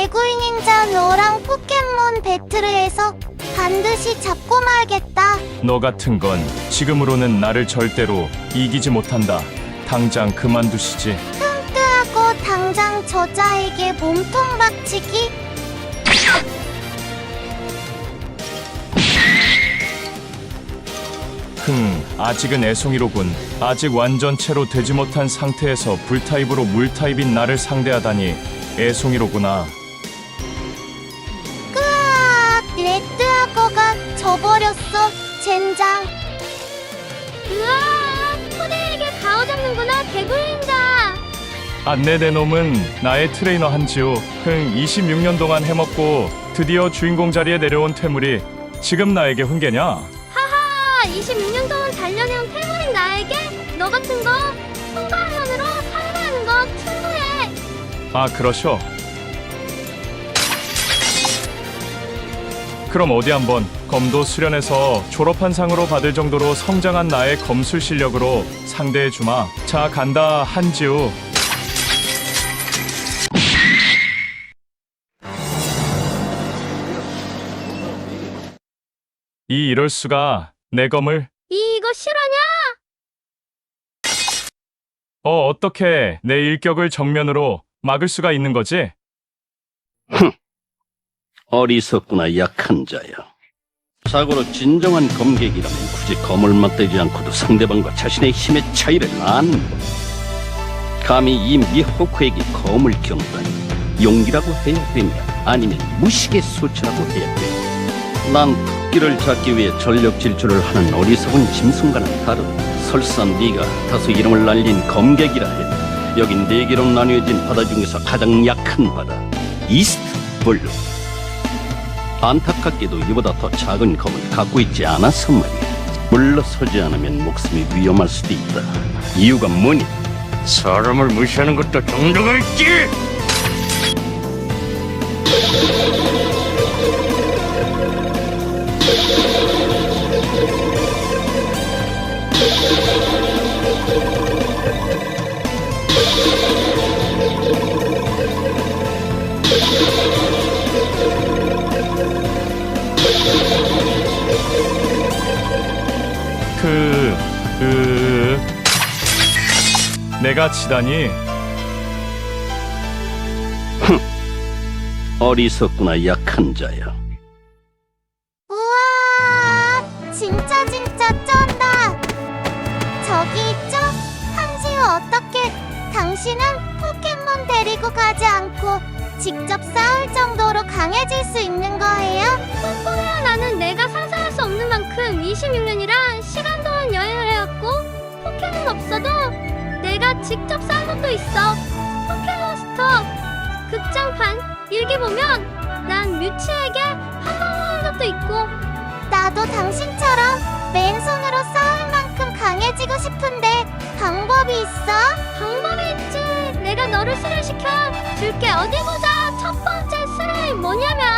개구이 닌자 너랑 포켓몬 배틀을 해서 반드시 잡고 말겠다. 너 같은 건 지금으로는 나를 절대로 이기지 못한다. 당장 그만두시지. 흉뜨하고 당장 저자에게 몸통 박치기. 흥, 아직은 애송이로군. 아직 완전체로 되지 못한 상태에서 불타입으로 물타입인 나를 상대하다니 애송이로구나. 져버렸어. 젠장. 우와, 토대에게 가오 잡는구나, 개구리인자. 안내 내 놈은 나의 트레이너 한지우. 흥, 26년 동안 해먹고 드디어 주인공 자리에 내려온 퇴물이 지금 나에게 훈계냐? 하하, 26년 동안 단련해온 태물인 나에게 너 같은 거 통과하면으로 상대하는 거 충분해. 아, 그러셔. 그럼 어디 한번 검도 수련해서 졸업한 상으로 받을 정도로 성장한 나의 검술 실력으로 상대해 주마. 자, 간다, 한지우. 이 이럴 수가 내 검을 이거 실화냐? 어 어떻게 내 일격을 정면으로 막을 수가 있는 거지? 어리석구나 약한 자야. 자고로 진정한 검객이라면 굳이 검을 맞대지 않고도 상대방과 자신의 힘의 차이를 아는 것. 감히 이 미호크에게 검을 경다니 용기라고 해야 되냐 아니면 무식의 소치라고 해야 되냐 난 토끼를 잡기 위해 전력 질주를 하는 어리석은 짐승과는 다르다 설사 네가 다소 이름을 날린 검객이라 해도 여긴 네 개로 나뉘어진 바다 중에서 가장 약한 바다 이스트 블루 안타깝게도 이보다 더 작은 검을 갖고 있지 않아서 말이야. 물러서지 않으면 목숨이 위험할 수도 있다. 이유가 뭐니? 사람을 무시하는 것도 정도가 있지! 그... 그... 내가 지다니 어리석구나 약한 자야. 우와, 진짜 진짜 쩐다. 저기 있죠? 한지우 어떻게 당신은 포켓몬 데리고 가지 않고 직접 싸울 정도로 강해질 수 있는 거예요? 뽀뽀야 나는 내가 상상할 수 없는 만큼 26년이란 포켓몬 없어도 내가 직접 싸운 것도 있어. 포켓몬스터 극장판 일기 보면 난 뮤츠에게 한번한 적도 있고 나도 당신처럼 맨손으로 싸울 만큼 강해지고 싶은데 방법이 있어? 방법이 있지. 내가 너를 수련시켜 줄게. 어디 보자. 첫 번째 수련이 뭐냐면